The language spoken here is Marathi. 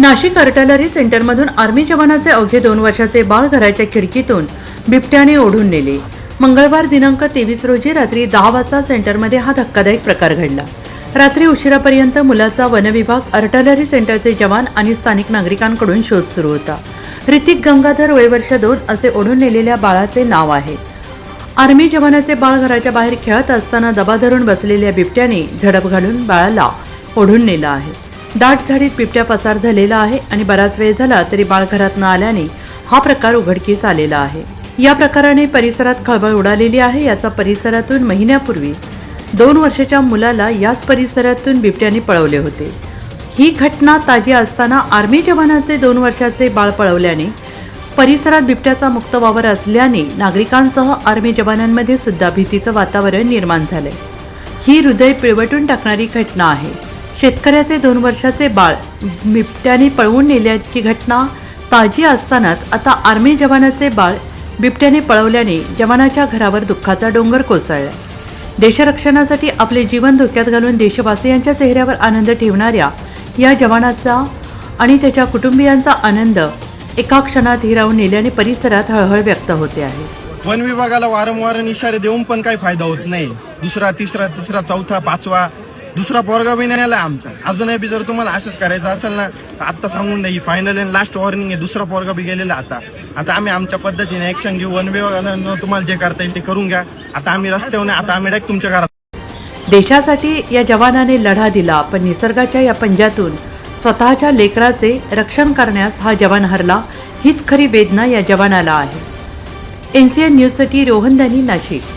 नाशिक आर्टलरी सेंटरमधून आर्मी जवानाचे अवघे दोन वर्षाचे बाळ घराच्या खिडकीतून बिबट्याने ओढून नेले. मंगळवार दिनांक तेवीस रोजी रात्री दहा वाजता सेंटरमध्ये हा धक्कादायक प्रकार घडला. रात्री उशिरापर्यंत मुलाचा वनविभाग आर्टलरी सेंटरचे जवान आणि स्थानिक नागरिकांकडून शोध सुरू होता. ऋतिक गंगाधर वय वर्ष दोन असे ओढून नेलेल्या बाळाचे नाव आहे. आर्मी जवानाचे बाळ घराच्या बाहेर खेळत असताना दबा धरून बसलेल्या बिबट्याने झडप घालून बाळाला ओढून नेलं आहे. दाट झाडीत बिबट्या पसार झालेला आहे आणि बराच वेळ झाला तरी बाळ घरात न आल्याने हा प्रकार उघडकीस आलेला आहे. या प्रकाराने परिसरात खळबळ उडालेली आहे. याचा परिसरातून महिन्यापूर्वी दोन वर्षाच्या मुलाला याच परिसरातून बिबट्याने पळवले होते. ही घटना ताजी असताना आर्मी जवानाचे दोन वर्षाचे बाळ पळवल्याने परिसरात बिबट्याचा मुक्त वावर असल्याने नागरिकांसह आर्मी जवानांमध्ये सुद्धा भीतीचं वातावरण निर्माण झालंय. ही हृदय पिळवटून टाकणारी घटना आहे. शेतकऱ्याचे दोन वर्षाचे बाळ बिबट्याने पळवून नेल्याची घटना ताजी असतानाच आता आर्मी जवानाचे बाळ बिबट्याने पळवल्याने जवानाच्या घरावर दुःखाचा डोंगर कोसळला. देशरक्षणासाठी आपले जीवन धोक्यात घालून देशवासियांच्या चेहऱ्यावर आनंद ठेवणाऱ्या या जवानाचा आणि त्याच्या कुटुंबियांचा आनंद एका क्षणात हिरावून नेल्याने परिसरात हळहळ व्यक्त होते आहे. वन विभागाला वारंवार इशारे देऊन पण काही फायदा होत नाही. दुसरा तिसरा तिसरा चौथा पाचवा दुसरा पोरगा बी नाही आला आमचा. अजूनही बी जर तुम्हाला असंच करायचं असेल ना तर आत्ता सांगून द्या ही फायनल अँड लास्ट वॉर्निंग आहे. दुसरा पोरगा बी गेलेला आता. आता आम्ही आमच्या पद्धतीने ऍक्शन घेऊ वन वे तुम्हाला जे करता येईल ते करून घ्या. आता आम्ही रस्त्यावर आता आम्ही डायरेक्ट तुमच्या घरात. देशासाठी या जवानाने लढा दिला पण निसर्गाच्या या पंजातून स्वतःच्या लेकराचे रक्षण करण्यास हा जवान हरला हीच खरी वेदना या जवानाला आहे. एन सी एन न्यूजसाठी रोहन दानी नाशिक.